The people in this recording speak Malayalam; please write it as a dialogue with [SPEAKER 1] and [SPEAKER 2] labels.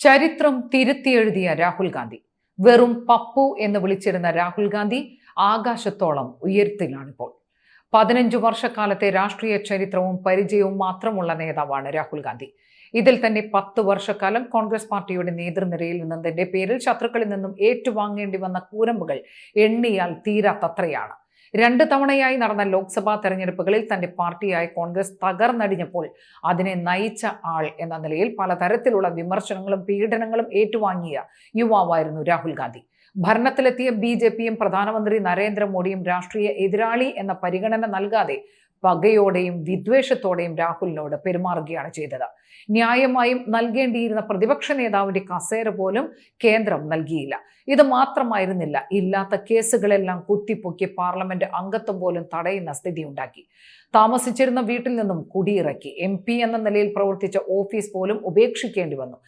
[SPEAKER 1] ചരിത്രം തിരുത്തിയെഴുതിയ രാഹുൽ ഗാന്ധി. വെറും പപ്പു എന്ന് വിളിച്ചിരുന്ന രാഹുൽ ഗാന്ധി ആകാശത്തോളം ഉയരത്തിലാണിപ്പോൾ. പതിനഞ്ചു വർഷക്കാലത്തെ രാഷ്ട്രീയ ചരിത്രവും പരിചയവും മാത്രമുള്ള നേതാവാണ് രാഹുൽ ഗാന്ധി. ഇതിൽ തന്നെ പത്ത് വർഷക്കാലം കോൺഗ്രസ് പാർട്ടിയുടെ നേതൃനിരയിൽ നിന്നതിന്റെ പേരിൽ ശത്രുക്കളിൽ നിന്നും ഏറ്റുവാങ്ങേണ്ടി വന്ന കൂരമ്പുകൾ എണ്ണിയാൽ തീരാത്തത്രയാണ്. രണ്ട് തവണയായി നടന്ന ലോക്സഭാ തെരഞ്ഞെടുപ്പുകളിൽ തന്റെ പാർട്ടിയായ കോൺഗ്രസ് തകർന്നടിഞ്ഞപ്പോൾ അതിനെ നയിച്ച ആൾ എന്ന നിലയിൽ പലതരത്തിലുള്ള വിമർശനങ്ങളും പീഡനങ്ങളും ഏറ്റുവാങ്ങിയ യുവാവായിരുന്നു രാഹുൽ ഗാന്ധി. ഭരണത്തിലെത്തിയ ബി ജെ പിയും പ്രധാനമന്ത്രി നരേന്ദ്രമോദിയും രാഷ്ട്രീയ എതിരാളി എന്ന പരിഗണന നൽകാതെ പകയോടെയും വിദ്വേഷത്തോടെയും രാഹുലിനോട് പെരുമാറുകയാണ് ചെയ്തത്. ന്യായമായും നൽകേണ്ടിയിരുന്ന പ്രതിപക്ഷ നേതാവിന്റെ കസേര പോലും കേന്ദ്രം നൽകിയില്ല. ഇത് മാത്രമായിരുന്നില്ല ഇല്ലാത്ത കേസുകളെല്ലാം കുത്തിപ്പൊക്കി പാർലമെന്റ് അംഗത്വം പോലും തടയുന്ന സ്ഥിതി ഉണ്ടാക്കി. താമസിച്ചിരുന്ന വീട്ടിൽ നിന്നും കുടിയിറക്കി. എം എന്ന നിലയിൽ പ്രവർത്തിച്ച ഓഫീസ് പോലും ഉപേക്ഷിക്കേണ്ടി വന്നു.